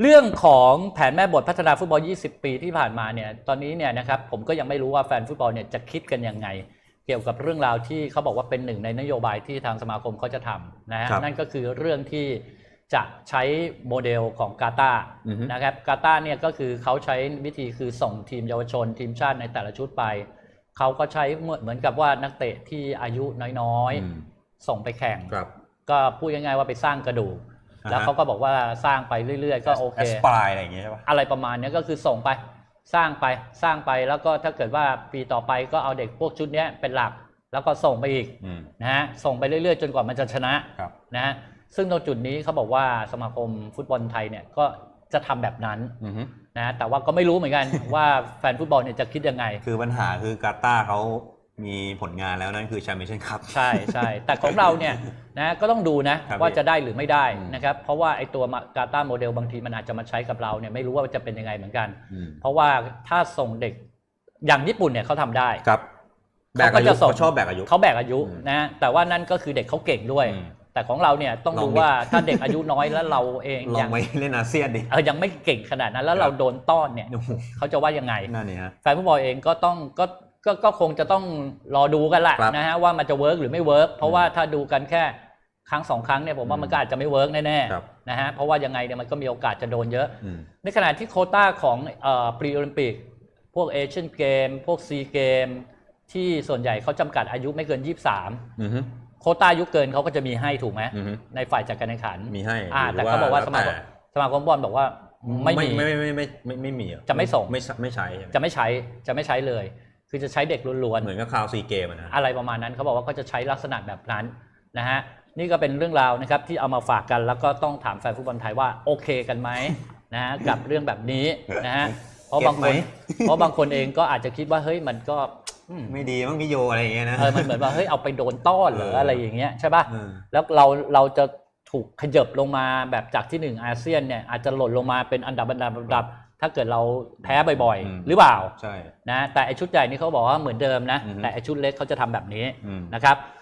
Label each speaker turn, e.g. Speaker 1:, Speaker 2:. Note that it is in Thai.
Speaker 1: เรื่องของแผนแม่บทพัฒนาฟุตบอล 20 ปีที่ผ่านมาเนี่ยตอนนี้เนี่ยนะครับผมก็ยังไม่รู้ว่าแฟนฟุตบอลเนี่ยจะคิดกันยังไง เกี่ยวกับเรื่องราวที่เขาบอกว่าเป็นหนึ่งในนโยบายที่ทางสมาคมเขาจะทำนะฮะ
Speaker 2: ครับ
Speaker 1: นั่นก็คือเรื่องที่จะใช้โมเดลของกาตาร์
Speaker 2: อือฮึ
Speaker 1: นะครับกาตาร์เนี่ยก็คือเขาใช้วิธีคือส่งทีมเยาวชน ทีมชาติในแต่ละชุดไป เขาก็ใช้เหมือนเหมือนกับว่านักเตะที่อายุน้อย
Speaker 2: อืม
Speaker 1: ๆส่งไปแข่ง
Speaker 2: ครับ
Speaker 1: ก็พูดง่ายๆว่าไปสร้างกระดูก
Speaker 2: อ่าฮะ
Speaker 1: แล้วเขาก็บอกว่าสร้างไปเรื่อยๆ ก็โอเค
Speaker 2: แอสปายอะไรอย่างเงี้ยใช่ปะ
Speaker 1: อะไรประมาณเนี้ยก็คือส่งไปสร้างไปสร้างไปแล้วก็ถ้าเกิดว่าปีต่อไปก็เอาเด็กพวกชุดเนี้ยเป็นหลัก แล้วก็ส่งไปอีก
Speaker 2: อืม
Speaker 1: นะฮะส่งไปเรื่อยๆ จนกว่ามันจะชนะครับนะฮะซึ่งตรงจุดนี้เขาบอกว่าสมาคมฟุตบอลไทยเนี่ยก็จะทำแบบนั้น
Speaker 2: อือฮึ
Speaker 1: นะฮะแต่ว่าก็ไม่รู้เหมือนกันว่าแฟนฟุตบอลเนี่ยจะคิดยังไง
Speaker 2: คือปัญหาคือกาตาร์เขา มีผลงานแล้วนั่นคือแชมเปี้ยนชิพครับ
Speaker 1: ใช่ใช่แต่ของเราเนี่ยนะก็ต้องดูนะครับว่าจะได้หรือไม่ได้
Speaker 2: อืม
Speaker 1: นะครับ เพราะว่าไอ้ตัวกาตาโมเดลบางทีมันอาจจะมาใช้กับเราเนี่ยไม่รู้ว่าจะเป็นยังไงเหมือนกัน
Speaker 2: อืม
Speaker 1: เพราะว่าถ้าส่งเด็กอย่างญี่ปุ่นเนี่ยเขาทำได้
Speaker 2: ครับแบก
Speaker 1: เขาก็
Speaker 2: อายุ
Speaker 1: จะส่ง
Speaker 2: เขาชอบแบกอายุ
Speaker 1: เขาแบกอายุ
Speaker 2: อืม
Speaker 1: นะแต่ว่านั่นก็คือเด็กเขาเก่งด้วย
Speaker 2: อืม
Speaker 1: แต่ของเราเนี่ยต้อง
Speaker 2: ลอง
Speaker 1: ดู
Speaker 2: ดิ
Speaker 1: ว่าถ้าเด็กอายุน้อยแล้วเราเอง
Speaker 2: ลอ
Speaker 1: ยังง
Speaker 2: ไปเล่นอาเซียนดิ
Speaker 1: เออยังไม่เก่งขนาดนั้นแล้ว
Speaker 2: ครับ
Speaker 1: เราโดนต้อนเนี่ย
Speaker 2: โอ้โห
Speaker 1: เขาจะว่ายังไง
Speaker 2: นั่นนี่ฮะ
Speaker 1: แฟนฟุตบอลเองก็ต้องก็ ก็ก็คงจะต้องรอดูกันแหละ
Speaker 2: ครับ
Speaker 1: นะฮะว่ามันจะเวิร์กหรือไม่เวิร์กเพราะว่าถ้าดูกันแค่ครั้งสองครั้งเนี่ยผมว่า
Speaker 2: อืม
Speaker 1: มันก็อาจจะไม่เวิร์กแน่
Speaker 2: ครับ
Speaker 1: ๆนะฮะเพราะว่ายังไงเนี่ยมันก็มีโอกาสจะโดนเยอะ
Speaker 2: อืม
Speaker 1: ในขณะที่โควต้าของเอ่อปรีโอลิมปิกพวกเอเชียนเกม พวกซีเกม ที่ส่วนใหญ่เขาจำกัดอายุไม่เกิน 23
Speaker 2: อือฮึ
Speaker 1: โควต้าอายุเกินเขาก็จะมีให้ถูกไหม
Speaker 2: อือฮึ
Speaker 1: ในฝ่ายจัดการแข่งขัน
Speaker 2: มีให้
Speaker 1: อ่า
Speaker 2: หรื
Speaker 1: แต่เขาบอกว่าสมาคม
Speaker 2: แล้ว
Speaker 1: สมาคมบอลบอกว่าไม่มี
Speaker 2: ไม่ไม่ไม่ไม่ไม่ไม่มีอ
Speaker 1: จะไม่ส่ง
Speaker 2: ไม่ไม่ใช้ใช่ไหม
Speaker 1: จะไม่ใช้จะไม่ใช้เลย คือจะใช้เด็กล้วน
Speaker 2: เหมือนกับคราวซีเกมนะ
Speaker 1: ๆอะไรประมาณนั้นเขาบอกว่าเขาจะใช้ลักษณะแบบนั้นนะฮะนี่ก็เป็นเรื่องราวนะครับที่เอามาฝากกันแล้วก็ต้องถามแฟนฟุตบอลไทยว่าโอเคกันไหมนะฮะกับเรื่องแบบนี้นะฮะเพราะบางคนเพราะบางคนเองก็อาจจะคิดว่าเฮ้ยมันก็อืม
Speaker 2: ไม่ดีมั้งพี่โยอะไรอย่างเงี้ยนะ
Speaker 1: เออมันเหมือนว่าเฮ้ยเอาไปโดนต้อนเหรอ
Speaker 2: เอออ
Speaker 1: อะไรอย่างเงี้ยใช่ป่ะ
Speaker 2: เออ
Speaker 1: แล้วเราเราจะถูกขยับลงมาแบบจากที่หนึ่งอาเซียนเนี่ยอาจจะหล่นลงมาเป็นอันดับอันดับอันดับ ถ้าเกิดเราแพ้บ่อย
Speaker 2: อืม
Speaker 1: ๆ หรือเปล่า
Speaker 2: ใช่
Speaker 1: นะแต่ไอชุดใหญ่นี่เขาบอกว่าเหมือนเดิมนะ
Speaker 2: อือฮึ
Speaker 1: แต่ไอชุดเล็กเขาจะทำแบบนี้
Speaker 2: อืม
Speaker 1: นะครับ